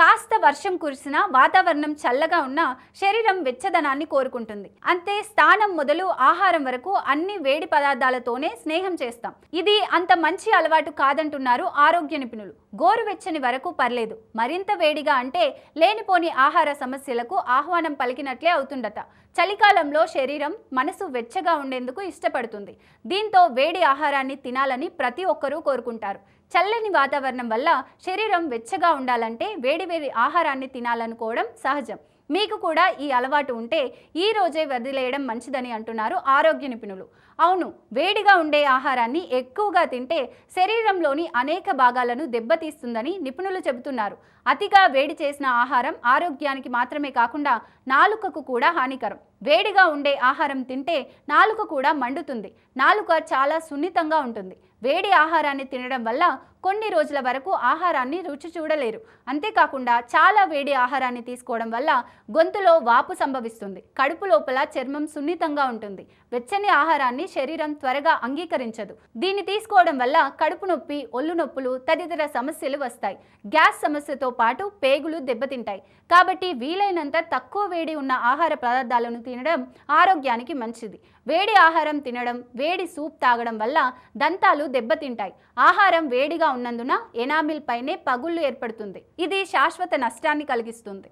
కాస్త వర్షం కురిసినా వాతావరణం చల్లగా ఉన్నా శరీరం వెచ్చదనాన్ని కోరుకుంటుంది. అంతే స్థానం మొదలు ఆహారం వరకు అన్ని వేడి పదార్థాలతోనే స్నేహం చేస్తాం. ఇది అంత మంచి అలవాటు కాదంటున్నారు ఆరోగ్య నిపుణులు. గోరువెచ్చని వరకు పర్లేదు. మరింత వేడిగా అంటే లేనిపోని ఆహార సమస్యలకు ఆహ్వానం పలికినట్లే అవుతుండట చలికాలంలో శరీరం మనసు వెచ్చగా ఉండేందుకు ఇష్టపడుతుంది. దీంతో వేడి ఆహారాన్ని తినాలని ప్రతి ఒక్కరూ కోరుకుంటారు. చల్లని వాతావరణం వల్ల శరీరం వెచ్చగా ఉండాలంటే వేడివేడి ఆహారాన్ని తినాలనుకోవడం సహజం. మీకు కూడా ఈ అలవాటు ఉంటే ఈ రోజే వదిలేయడం మంచిదని అంటున్నారు ఆరోగ్య నిపుణులు. అవును వేడిగా ఉండే ఆహారాన్ని ఎక్కువగా తింటే శరీరంలోని అనేక భాగాలను దెబ్బతీస్తుందని నిపుణులు చెబుతున్నారు. అతిగా వేడి చేసిన ఆహారం ఆరోగ్యానికి మాత్రమే కాకుండా నాలుకకు కూడా హానికరం. వేడిగా ఉండే ఆహారం తింటే నాలుక కూడా మండుతుంది. నాలుక చాలా సున్నితంగా ఉంటుంది. వేడి ఆహారాన్ని తినడం వల్ల కొన్ని రోజుల వరకు ఆహారాన్ని రుచి చూడలేరు. అంతేకాకుండా చాలా వేడి ఆహారాన్ని తీసుకోవడం వల్ల గొంతులో వాపు సంభవిస్తుంది. కడుపు లోపల చర్మం సున్నితంగా ఉంటుంది. వెచ్చని ఆహారాన్ని శరీరం త్వరగా అంగీకరించదు. దీన్ని తీసుకోవడం వల్ల కడుపు నొప్పి ఒళ్ళు నొప్పులు తదితర సమస్యలు వస్తాయి. గ్యాస్ సమస్యతో పాటు పేగులు దెబ్బతింటాయి. కాబట్టి వీలైనంత తక్కువ వేడి ఉన్న ఆహార పదార్థాలను తినడం ఆరోగ్యానికి మంచిది. వేడి ఆహారం తినడం వేడి సూప్ తాగడం వల్ల దంతాలు దెబ్బతింటాయి. ఆహారం వేడిగా ఉన్నందున ఎనామిల్ పైనే పగుళ్ళు ఏర్పడుతుంది. ఇది శాశ్వత నష్టాన్ని కలిగిస్తుంది.